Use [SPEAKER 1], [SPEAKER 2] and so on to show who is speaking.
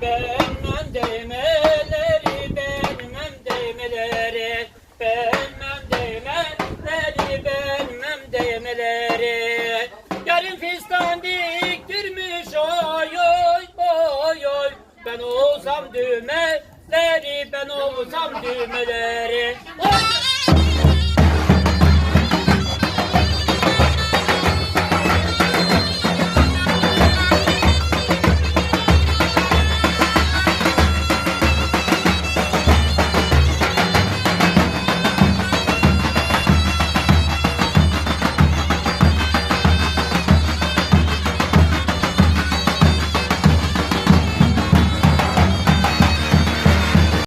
[SPEAKER 1] Beğenmem değmeleri, beğenmem değmeleri Beğenmem değmeleri, beğenmem değmeleri. Yarın fistan diktirmiş oy oy oy oy. Ben olsam düğmeleri, ben olsam düğmeleri. Oy!